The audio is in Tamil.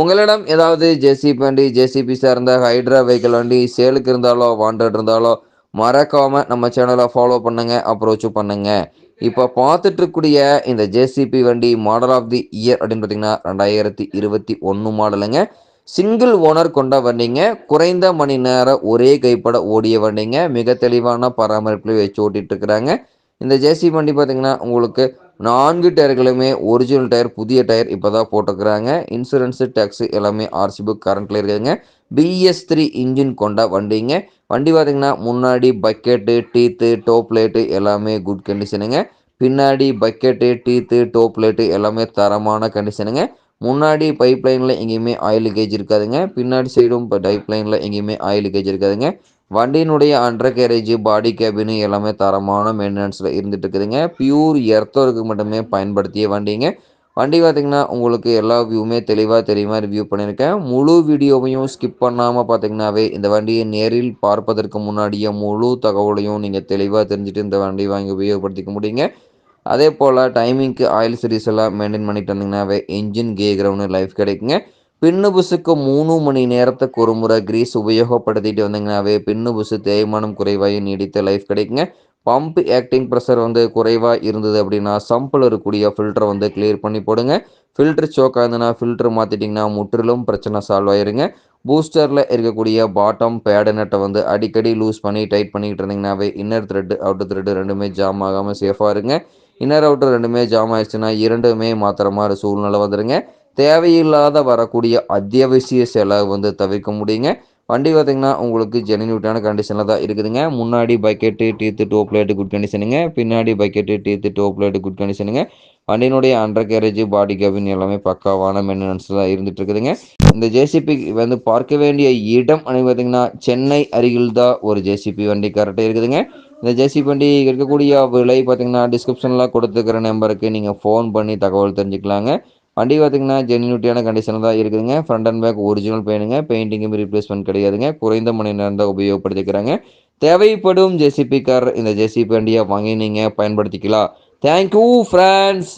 உங்களிடம் ஏதாவது ஜேசிபி வண்டி ஜேசிபி சார்ந்த ஹைட்ரா வெஹிக்கிள் வண்டி சேலுக்கு இருந்தாலோ வாண்டட் இருந்தாலோ மறக்காமல் நம்ம சேனலை ஃபாலோ பண்ணுங்க அப்ரோச்சும் பண்ணுங்க. இப்போ பார்த்துட்ருக்கூடிய இந்த ஜேசிபி வண்டி மாடல் ஆஃப் தி இயர் அப்படின்னு பார்த்தீங்கன்னா ரெண்டாயிரத்தி இருபத்தி ஒன்று மாடலுங்க சிங்கிள் ஓனர் கொண்ட வண்டிங்க. குறைந்த மணி நேரம் ஒரே கைப்பட ஓடிய வண்டிங்க. மிக தெளிவான பராமரிப்பில் வச்சு ஓட்டிகிட்டு இருக்கிறாங்க இந்த ஜேசிபி வண்டி பார்த்திங்கன்னா உங்களுக்கு நான்கு டயர்களுமே ஒரிஜினல் டயர் புதிய டயர் இப்போ தான் போட்டுக்கிறாங்க இன்சூரன்ஸு டேக்ஸு எல்லாமே ஆர்சி புக் கரண்ட்டில் இருக்குதுங்க. பிஎஸ் த்ரீ இன்ஜின் கொண்ட வண்டிங்க. வண்டி பார்த்தீங்கன்னா முன்னாடி பக்கெட்டு டீத்து டோப் லைட்டு எல்லாமே குட் கண்டிஷனுங்க பின்னாடி பக்கெட்டு டீத்து டோப் லைட்டு எல்லாமே தரமான கண்டிஷனுங்க முன்னாடி பைப் லைனில் எங்கேயுமே ஆயில் கேஜ் இருக்காதுங்க. பின்னாடி சைடும் இப்போ பைப் லைனில் எங்கேயுமே ஆயில் கேஜ் இருக்காதுங்க. வண்டியினுடைய அண்டர் கேரேஜ் பாடி கேபினு எல்லாமே தரமான மெயின்டெனன்ஸில் இருந்துட்டு இருக்குதுங்க பியூர் எர்த்தோருக்கு மட்டுமே பயன்படுத்திய வண்டிங்க. வண்டி பார்த்திங்கன்னா உங்களுக்கு எல்லா வியூவுமே தெளிவாக தெரியுமா ரிவ்யூ பண்ணியிருக்கேன். முழு வீடியோவையும் ஸ்கிப் பண்ணாமல் பார்த்தீங்கன்னாவே இந்த வண்டியை நேரில் பார்ப்பதற்கு முன்னாடியே முழு தகவலையும் நீங்கள் தெளிவாக தெரிஞ்சுட்டு இந்த வண்டி வாங்கி உபயோகப்படுத்திக்க முடியுங்க. அதே போல் டைமிங்க்கு ஆயில் சீரீஸ் எல்லாம் மெயின்டைன் பண்ணிட்டு வந்தீங்கன்னாவே இன்ஜின் கே கிரவுண்டு லைஃப் கிடைக்குங்க. பின்னு புசுக்கு மூணு மணி நேரத்துக்கு ஒரு முறை கிரீஸ் உபயோகப்படுத்திட்டு வந்தீங்கன்னாவே பின்னு புசு தேய்மானம் குறைவாக நீடித்த லைஃப் கிடைக்குங்க. பம்ப் ஆக்டிங் ப்ரெஷர் வந்து குறைவாக இருந்தது அப்படின்னா சம்பில் இருக்கக்கூடிய ஃபில்டரை வந்து கிளியர் பண்ணி போடுங்க. ஃபில்டர் சோக்காக இருந்ததுன்னா ஃபில்டர் மாற்றிட்டிங்கன்னா முற்றிலும் பிரச்சனை சால்வ் ஆயிருங்க. பூஸ்டரில் இருக்கக்கூடிய பாட்டம் பேடு நட்டை வந்து அடிக்கடி லூஸ் பண்ணி டைட் பண்ணிக்கிட்டு இருந்தீங்கன்னாவே இன்னர் த்ரெட்டு அவுட்டர் த்ரெட்டு ரெண்டுமே ஜாம் ஆகாமல் சேஃபாக இருங்க. இன்னர் அவுட்டர் ரெண்டுமே ஜாம் ஆயிடுச்சுன்னா இரண்டுமே மாத்திர மாதிரி சூழ்நிலை வந்துடுங்க தேவையில்லாத வரக்கூடிய அத்தியாவசிய செலவு வந்து தவிர்க்க முடியுங்க. வண்டி பார்த்திங்கன்னா உங்களுக்கு ஜெனியூட்டான கண்டிஷனில் தான் இருக்குதுங்க. முன்னாடி bucket teeth top light good கண்டிஷனுங்க பின்னாடி bucket teeth top light good கண்டிஷனுங்க வண்டியினுடைய அண்டர் கேரேஜ் பாடி கேபின் எல்லாமே பக்காவான மெயின்டெனன்ஸ் தான் இருந்துட்டு இருக்குதுங்க இந்த ஜேசிபி வந்து பார்க்க வேண்டிய இடம் பார்த்திங்கன்னா சென்னை அருகில் தான் ஒரு ஜேசிபி வண்டி கரெக்டாக இருக்குதுங்க. இந்த ஜேசிபி வண்டி இருக்கக்கூடிய விலை பார்த்தீங்கன்னா டிஸ்கிரிப்ஷனில் கொடுத்துருக்கிற நம்பருக்கு நீங்கள் ஃபோன் பண்ணி தகவல் தெரிஞ்சுக்கலாங்க. வண்டி பார்த்திங்கன்னா ஜென்யூனிட்டியான கண்டிஷனில் தான் இருக்குதுங்க. ஃப்ரண்ட் அண்ட் பேக் ஒரிஜினல் பெயினுங்க பெயிண்டிங்கும் ரீப்ளேஸ்மெண்ட் கிடையாதுங்க. குறைந்த மணி நேரம் தான் உபயோகப்படுத்திக்கிறாங்க. தேவைப்படும் ஜேசிபி கார் இந்த ஜேசிபி வண்டியை வாங்கி நீங்கள் பயன்படுத்திக்கலாம் தேங்க்யூ ஃப்ரெண்ட்ஸ்